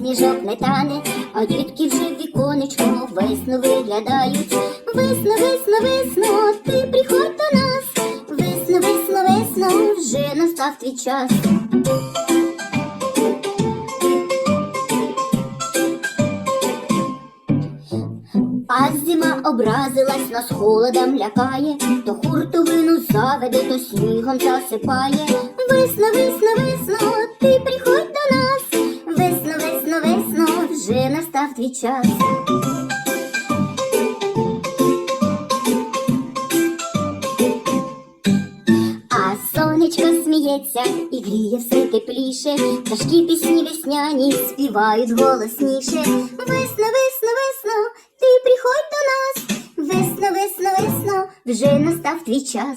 сніжок не тане, а дітки вже віконечко весну виглядають. Весно, весно, весно, ти приходь до нас. Весно, весно, весно, вже настав твій час. А зима образилась, нас холодом лякає, то хуртовину заведе, то снігом засипає. Весно, весно, весно, ти приходь вже настав твій час. А сонечко сміється і гріє все тепліше, пташки пісні весняні співають голосніше. Весно, весно, весно, ти приходь до нас. Весно, весно, весно, вже настав твій час.